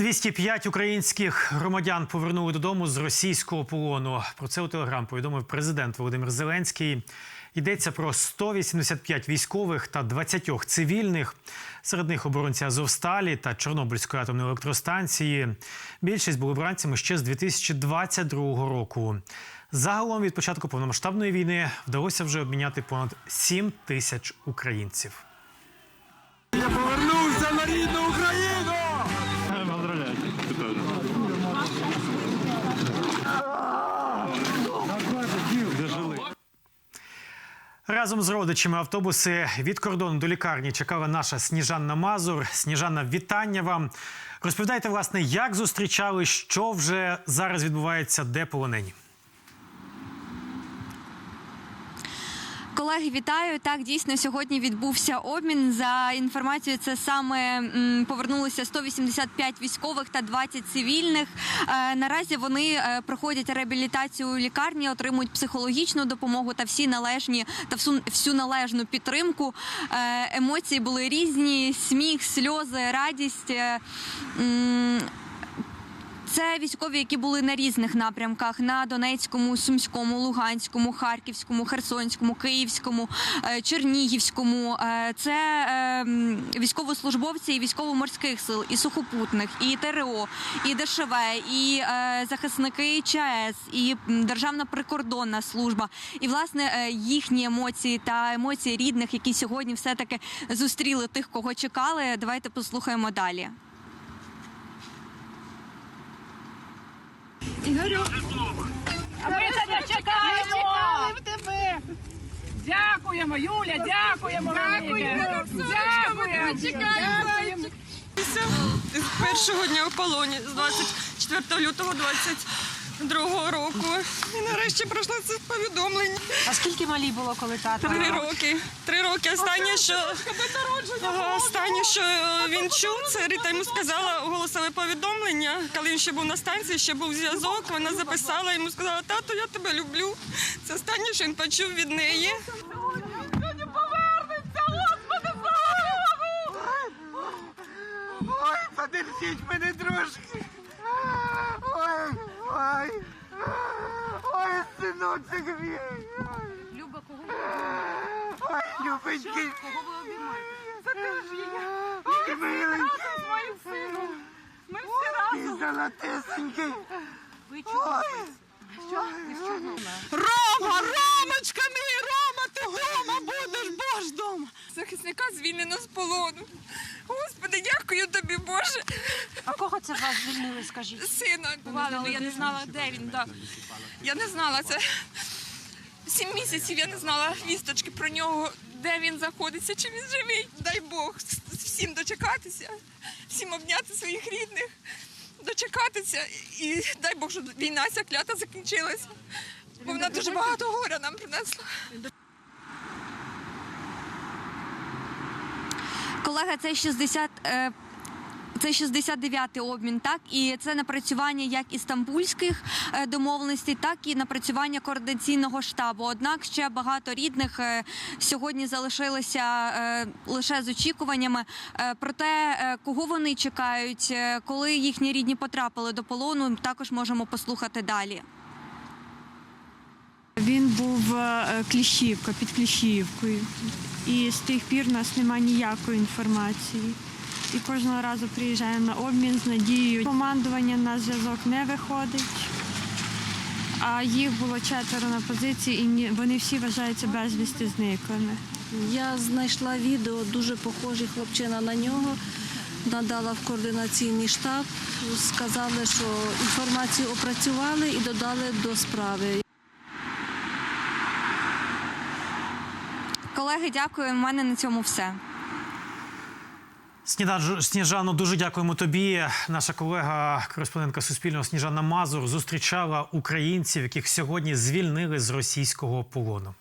205 українських громадян повернули додому з російського полону. Про це у телеграм повідомив президент Володимир Зеленський. Йдеться про 185 військових та 20 цивільних. Серед них оборонці Азовсталі та Чорнобильської атомної електростанції. Більшість були бранцями ще з 2022 року. Загалом від початку повномасштабної війни вдалося вже обміняти понад 7 тисяч українців. Я повернувся на рідну Україну! Разом з родичами автобуси від кордону до лікарні чекала наша Сніжанна Мазур. Сніжанна, вітання вам. Розповідайте, власне, як зустрічали, що вже зараз відбувається, де полонені. Колеги, вітаю. Так, дійсно сьогодні відбувся обмін. За інформацією, це саме повернулося 185 військових та 20 цивільних. Е, наразі вони е, проходять реабілітацію у лікарні, отримують психологічну допомогу та всі належні та всю, всю належну підтримку. Е, емоції були різні: сміх, сльози, радість. Це військові, які були на різних напрямках: на Донецькому, Сумському, Луганському, Харківському, Херсонському, Київському, е, Чернігівському. Е, Це е, військовослужбовці і військово-морських сил, і сухопутних, і ТРО, і ДШВ, і захисники ЧАЕС, і Державна прикордонна служба. І власне їхні емоції та емоції рідних, які сьогодні все таки зустріли тих, кого чекали. Давайте послухаємо далі. Ми тебе чекаємо! в тебе! Дякуємо, Юля, дякуємо! Дякуємо! Дякуємо! Дякуємо! з першого дня в полоні з 24 лютого 22 року. І нарешті пройшло це повідомлення. А скільки малій було, коли тато? Три роки. Три роки. Останнє, що Ага, останнє, що він чув, це Рита йому сказала голосове повідомлення. Коли він ще був на станції, ще був зв'язок. Вона записала йому, сказала, тато, я тебе люблю. Це останнє, що він почув від неї. Ой, подержіть мене трошки. Ой, ой, ой, синочок мій. Люба, кого Ой, любенький. кого ви обіймаєте? Мій миленький. з моїм сином! Ми всі разом! Мій золотесенький. Ви чого? Рома, Ромочка мій, Рома, ти Рома будеш, бож дома. Захисника звільнено з полону. Господи, дякую тобі, Боже. А кого це вас звільнили, скажіть? Сина бували, я не знала, де він. Да. Я не знала це. Сім місяців я не знала вісточки про нього, де він знаходиться, чи він живий. Дай Бог всім дочекатися, всім обняти своїх рідних, дочекатися. І дай Бог, щоб війна ця клята закінчилась. Бо вона дуже багато горя нам принесла. Колега, це 60... е, Це 69-й обмін, так і це напрацювання як і стамбульських е, домовленостей, так і напрацювання координаційного штабу. Однак ще багато рідних е, сьогодні залишилися е, лише з очікуваннями. Е, Проте, е, кого вони чекають, коли їхні рідні потрапили до полону, також можемо послухати далі. Був е, Кліщівка під Кліщівкою. І з тих пір у нас немає ніякої інформації. І кожного разу приїжджаємо на обмін з надією. Командування на зв'язок не виходить. А їх було четверо на позиції, і вони всі вважаються безвісти зниклими. Я знайшла відео, дуже схожий хлопчина на нього. Надала в координаційний штаб, сказали, що інформацію опрацювали і додали до справи. Колеги, дякую. У мене на цьому все. Сніжано, дуже дякуємо тобі. Наша колега, кореспондентка Суспільного Сніжана Мазур зустрічала українців, яких сьогодні звільнили з російського полону.